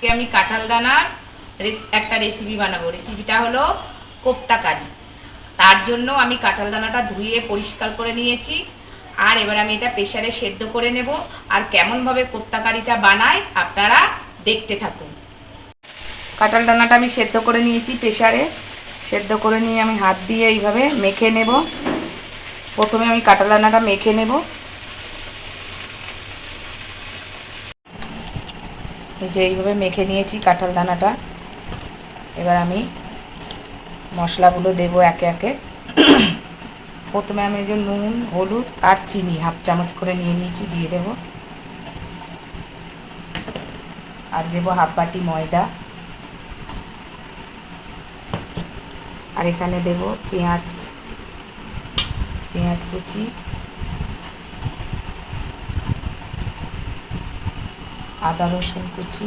আজকে আমি কাঁঠাল দানার একটা রেসিপি বানাবো। রেসিপিটা হলো কোপ্তা কারি তার জন্য আমি কাঁঠাল দানাটা ধুয়ে পরিষ্কার করে নিয়েছি। আর এবার আমি এটা প্রেশারে সেদ্ধ করে নেব। আর কেমনভাবে কোপ্তা কারিটা বানায় আপনারা দেখতে থাকুন। কাঁঠাল দানাটা আমি সেদ্ধ করে নিয়েছি প্রেসারে সেদ্ধ করে নিয়ে আমি হাত দিয়ে এইভাবে মেখে নেব। প্রথমে আমি কাঁঠাল দানাটা মেখে নেব। যে এইভাবে মেখে নিয়েছি কাঁঠাল দানাটা। এবার আমি মশলাগুলো দেব একে একে। প্রথমে আমি যে নুন, হলুদ আর চিনি হাফ চামচ করে নিয়ে নিয়েছি, দিয়ে দেব। আর দেব হাফ বাটি ময়দা। আর এখানে দেব পেঁয়াজ পেঁয়াজ কুচি। আদা, রসুন কুচি,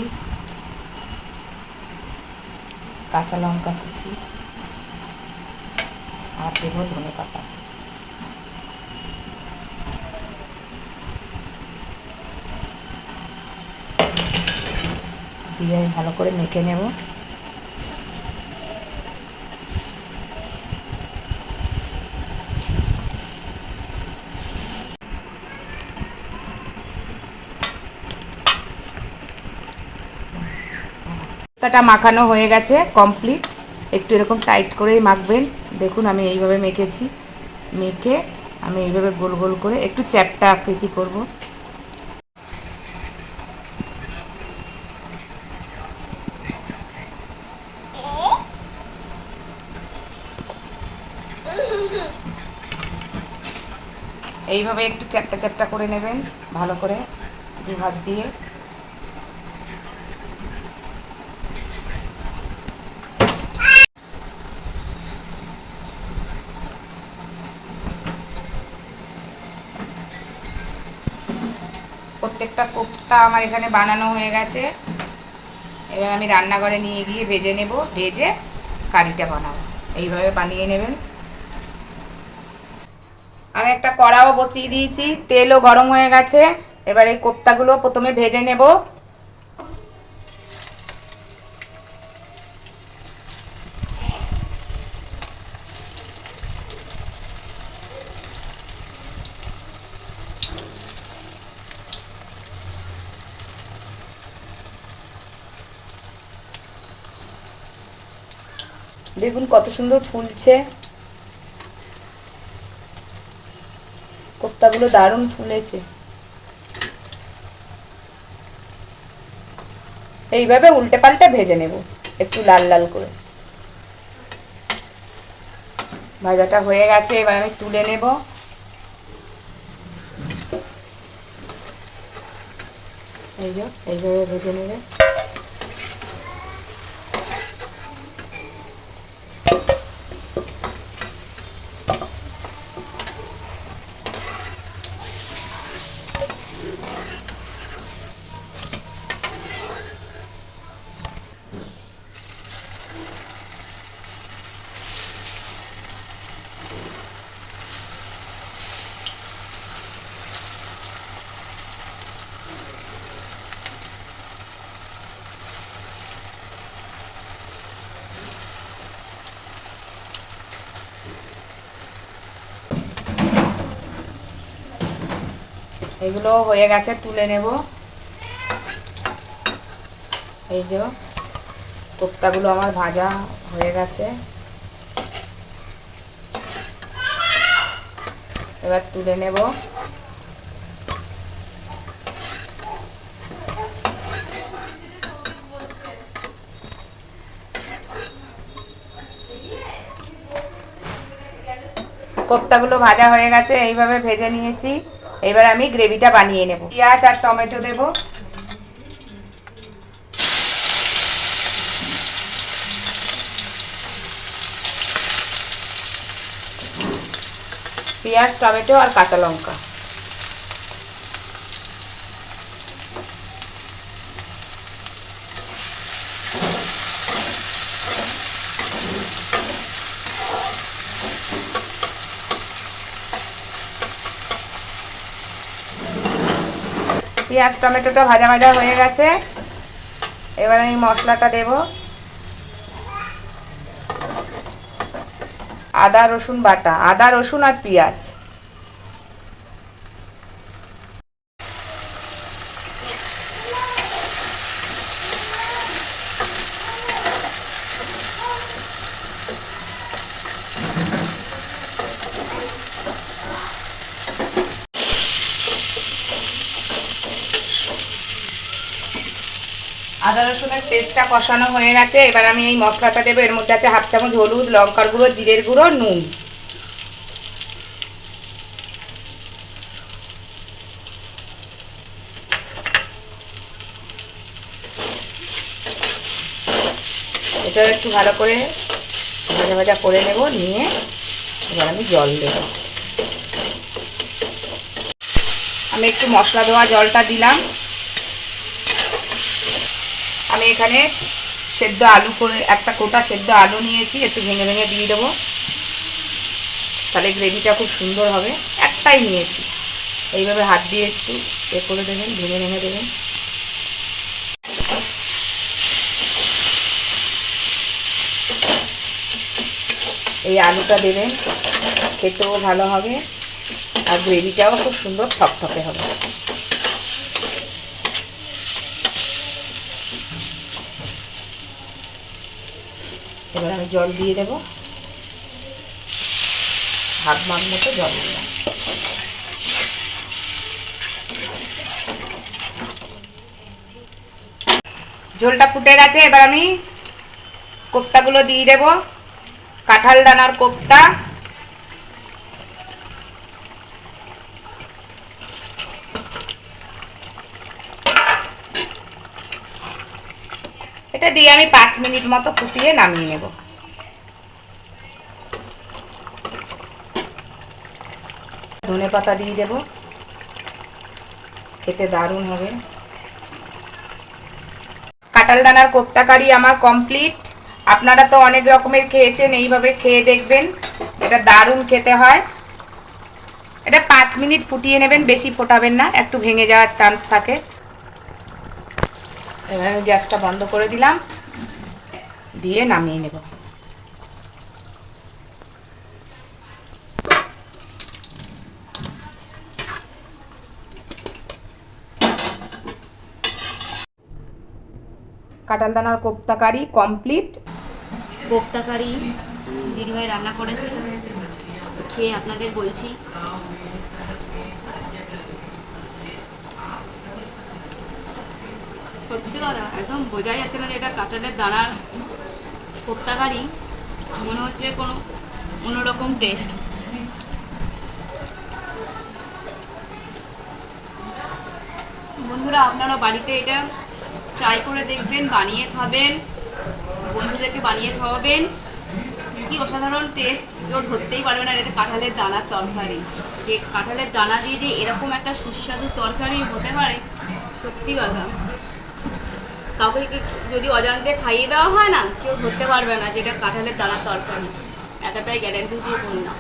কাঁচা লঙ্কা কুচি আর দেব ধনে পাতা। দিয়ে ভালো করে মেখে নেব। কোপ্তাটা মাখানো হয়ে গেছে কমপ্লিট একটু এরকম টাইট করেই মাখবেন। দেখুন, আমি এইভাবে মেখেছি। মেখে আমি এইভাবে গোল গোল করে একটু চ্যাপটা আকৃতি করব। এইভাবে একটু চ্যাপটা চ্যাপটা করে নেবেন, ভালো করে দু হাত দিয়ে। প্রত্যেকটা কোপ্তা আমার এখানে বানানো হয়ে গেছে। এবার আমি রান্নাঘরে নিয়ে গিয়ে ভেজে নেব, ভেজে কারিটা বানাবো। এইভাবে বানিয়ে নেবেন। আমি একটা কড়াও বসিয়ে দিয়েছি, তেলও গরম হয়ে গেছে। এবার এই কোপ্তাগুলো প্রথমে ভেজে নেব। দেখুন কত সুন্দর ফুলছে। কোপ্তাগুলো দারুণ ফুলেছে। এইভাবে উল্টে পাল্টে ভেজে নেব, একটু লাল লাল করে। ভাজাটা হয়ে গেছে, এবার আমি তুলে নেব। এই যে, এইভাবে ভেজে নেবে। এগুলো হয়ে গেছে, তুলে নেব। এই যে কোপ্তাগুলো আমার ভাজা হয়ে গেছে। এবার তুলে নেব। কোপ্তাগুলো ভাজা হয়ে গেছে, এইভাবে ভেজে নিয়েছি। এবার আমি গ্রেভিটা বানিয়ে নেব। পেঁয়াজ আর টমেটো দেব। পেঁয়াজ টমেটো আর কাঁচা লঙ্কা। পেঁয়াজ, টমেটোটা ভাজা ভাজা হয়ে গেছে। এবার আমি মশলাটা দেব। আদা, রসুন বাটা। আদা, রসুন আর পেঁয়াজ। আদা রসুনের পেস্টটা কষানো হয়ে গেছে। এবার আমি এই মশলাটা দেবো। এর মধ্যে আছে হাফ চামচ হলুদ, লঙ্কার গুঁড়ো, জিরের গুঁড়ো, নুন। এটা একটু ভালো করে ভাজা ভাজা করে নেব, নিয়ে এবার আমি জল দেব। আমি একটু মশলা দেওয়া জলটা দিলাম। আমি এখানে সেদ্ধ আলু করে একটা কোটা সেদ্ধ আলু নিয়েছি, একটু ভেঙে ভেঙে দিয়ে দেবো। তাহলে গ্রেভিটা খুব সুন্দর হবে। একটাই নিয়েছি। এইভাবে হাত দিয়ে একটু এ করে দেবেন, ভেঙে ভেঙে দেবেন। এই আলুটা দেবেন, খেতেও ভালো হবে আর গ্রেভিটাও খুব সুন্দর থকথকে হবে। এবার আমি জল দিয়ে দেব। ভাত মার মতো জল দিলাম ঝোলটা ফুটে গেছে, এবার আমি কোপ্তাগুলো দিয়ে দেব। কাঁঠাল দানার কোপ্তা। এটা দিয়ে আমি পাঁচ মিনিট মতো ফুটিয়ে নামিয়ে নেব। ধনে পাতা দিয়ে দেব। খেতে দারুণ হবে। কাঁঠাল দানার কোপ্তা কারি আমার কমপ্লিট আপনারা তো অনেক রকমের খেয়েছেন, এইভাবে খেয়ে দেখবেন। এটা দারুণ খেতে হয়। এটা পাঁচ মিনিট ফুটিয়ে নেবেন, বেশি ফোটাবেন না, একটু ভেঙে যাওয়ার চান্স থাকে। এবার আমি গ্যাসটা বন্ধ করে দিলাম। দিয়ে নামিয়ে নেব। কাঁঠাল দানার kofta curry complete kofta curry দিদিভাই রান্না করেছে। খেয়ে আপনাদের বলছি। সত্যি কথা, একদম বোঝাই যাচ্ছে না যে এটা কাঁঠালের দানার কোপ্তাকারি। মনে হচ্ছে কোনো অন্যরকম টেস্ট বন্ধুরা, আপনারা বাড়িতে এটা ট্রাই করে দেখবেন, বানিয়ে খাবেন, বন্ধুদেরকে বানিয়ে খাওয়াবেন। কি অসাধারণ টেস্ট কেউ ধরতেই পারবে না এটা কাঁঠালের দানার তরকারি। যে কাঁঠালের দানা দিয়ে যে এরকম একটা সুস্বাদু তরকারি হতে পারে, সত্যি কথা। কাউকে যদি অজান্তে খাইয়ে দেওয়া হয় না, কেউ ধরতে পারবে না যেটা কাঁঠালের দানার তরকারি। এতটাই গ্যারেন্টি দিয়ে বললাম